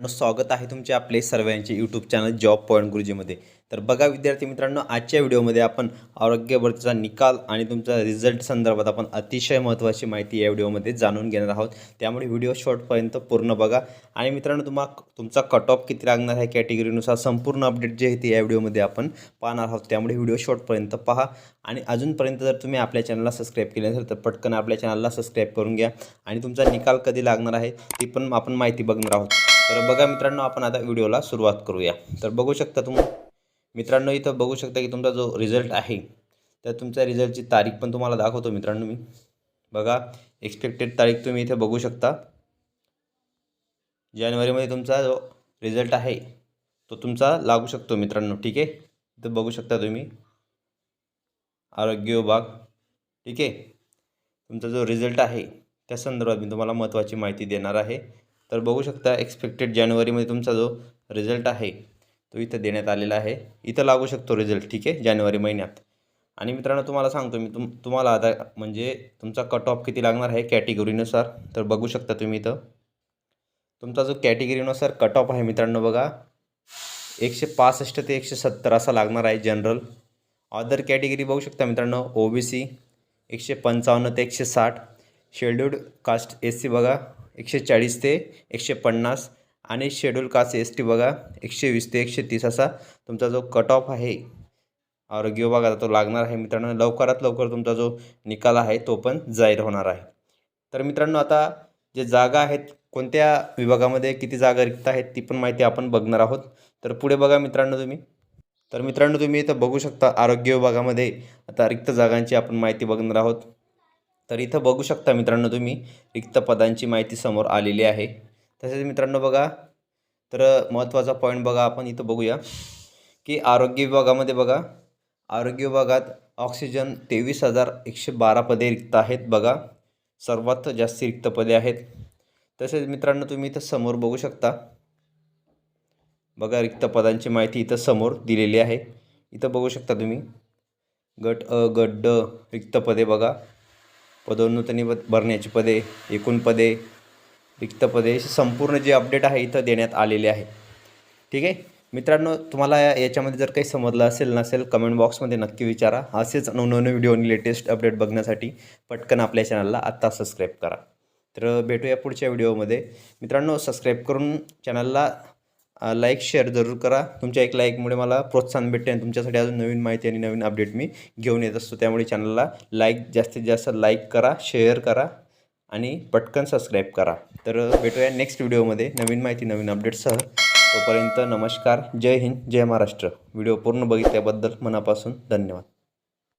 स्वागत आहे तुमचे आपले सर्वांचे यूट्यूब चॅनल जॉब पॉईंट गुरुजीमध्ये. तर बघा विद्यार्थी मित्रांनो आजच्या व्हिडिओमध्ये आपण आरोग्य भरतीचा निकाल आणि तुमचा रिझल्ट संदर्भात आपण अतिशय महत्त्वाची माहिती या व्हिडिओमध्ये जाणून घेणार आहोत. त्यामुळे व्हिडिओ शॉर्टपर्यंत पूर्ण बघा. आणि मित्रांनो तुम्हा तुमचा कट ऑफ किती लागणार आहे कॅटेगरीनुसार संपूर्ण अपडेट जे आहे ते या व्हिडिओमध्ये आपण पाहणार आहोत. त्यामुळे व्हिडिओ शॉर्टपर्यंत पहा. आणि अजूनपर्यंत जर तुम्ही आपल्या चॅनलला सबस्क्राईब केले नसेल तर पटकन आपल्या चॅनलला सबस्क्राईब करून घ्या. आणि तुमचा निकाल कधी लागणार आहे ती पण आपण माहिती बघणार आहोत. तर बघा मित्रांनो आपण आता व्हिडिओला सुरुवात करूया. तर बघू शकता तुम्ही मित्रांनो इथं बघू शकता की तुमचा जो रिझल्ट आहे तर तुमच्या रिझल्टची तारीख पण तुम्हाला दाखवतो मित्रांनो मी. बघा एक्सपेक्टेड तारीख तुम्ही इथे बघू शकता. जानेवारीमध्ये तुमचा जो रिझल्ट आहे तो तुमचा लागू शकतो मित्रांनो ठीक आहे? इथं बघू शकता तुम्ही. आरोग्य विभाग ठीक आहे? तुमचा जो रिझल्ट आहे त्या संदर्भात मी तुम्हाला महत्त्वाची माहिती देणार आहे. तर बघू शकता एक्सपेक्टेड जानेवारीमध्ये तुमचा जो रिझल्ट आहे तो इथं देण्यात आलेला आहे. इथं लागू शकतो रिझल्ट ठीक आहे? जानेवारी महिन्यात. आणि मित्रांनो तुम्हाला सांगतो मी तुम तुम्हाला आता म्हणजे तुमचा कट ऑफ किती लागणार आहे कॅटेगरीनुसार तर बघू शकता तुम्ही इथं. तुमचा जो कॅटेगरीनुसार कट ऑफ आहे मित्रांनो बघा. एकशे पासष्ट ते एकशे सत्तर असा लागणार आहे जनरल अदर कॅटेगरी बघू शकता मित्रांनो ओ बी सी एकशे पंचावन्न ते एकशे साठ. शेड्यूल्ड कास्ट एस सी बघा. एकशे चाळीस ते एकशे पन्नास आणि शेड्यूल कास्ट एस टी बघा एकशे वीस ते एकशे तीस असा तुमचा जो कट ऑफ आहे आरोग्य विभागाचा तो लागणार आहे मित्रांनो. लवकरात लवकर तुमचा जो निकाल आहे तो पण जाहीर होणार आहे. तर मित्रांनो आता जे जागा आहेत कोणत्या विभागामध्ये किती जागा रिक्त आहेत ती पण माहिती आपण बघणार आहोत. तर पुढे बघा मित्रांनो तुम्ही. तर मित्रांनो तुम्ही इथं बघू शकता आरोग्य विभागामध्ये आता रिक्त जागांची आपण माहिती बघणार आहोत. तर इथं बघू शकता मित्रांनो तुम्ही रिक्त पदांची माहिती समोर आलेली आहे. तसेच मित्रांनो बघा तर महत्त्वाचा पॉईंट बघा आपण इथं बघूया की आरोग्य विभागामध्ये बघा आरोग्य विभागात ऑक्सिजन तेवीस हजार एकशे बारा पदे रिक्त आहेत बघा. सर्वात जास्त रिक्त पदे आहेत. तसेच मित्रांनो तुम्ही इथं समोर बघू शकता. बघा रिक्त पदांची माहिती इथं समोर दिलेली आहे. इथं बघू शकता तुम्ही. गट अ गट ड रिक्त पदे बघा. पदोन्नती भरण्याची पदे एकूण पदे रिक्त पदे संपूर्ण जे अपडेट आहे इथं देण्यात आलेले आहे. ठीक आहे? मित्रांनो तुम्हाला या- याच्यामध्ये जर काही समजलं असेल नसेल कमेंट बॉक्समध्ये नक्की विचारा. असेच नवनवीन व्हिडिओ आणि लेटेस्ट अपडेट बघण्यासाठी पटकन आपल्या चॅनलला आत्ता सबस्क्राईब करा. तर भेटूया पुढच्या व्हिडिओमध्ये मित्रांनो सबस्क्राईब करून चॅनलला लाईक शेअर जरूर करा. तुमच्या एक लाईकमुळे मला प्रोत्साहन भेटते आणि तुमच्यासाठी अजून नवीन माहिती आणि नवीन अपडेट मी घेऊन येत असतो. त्यामुळे चॅनलला लाईक जास्तीत जास्त लाईक करा शेअर करा आणि पटकन सबस्क्राईब करा. तर भेटूया नेक्स्ट व्हिडिओमध्ये नवीन माहिती नवीन अपडेटसह तोपर्यंत नमस्कार. जय हिंद जय महाराष्ट्र. व्हिडिओ पूर्ण बघितल्याबद्दल मनापासून धन्यवाद.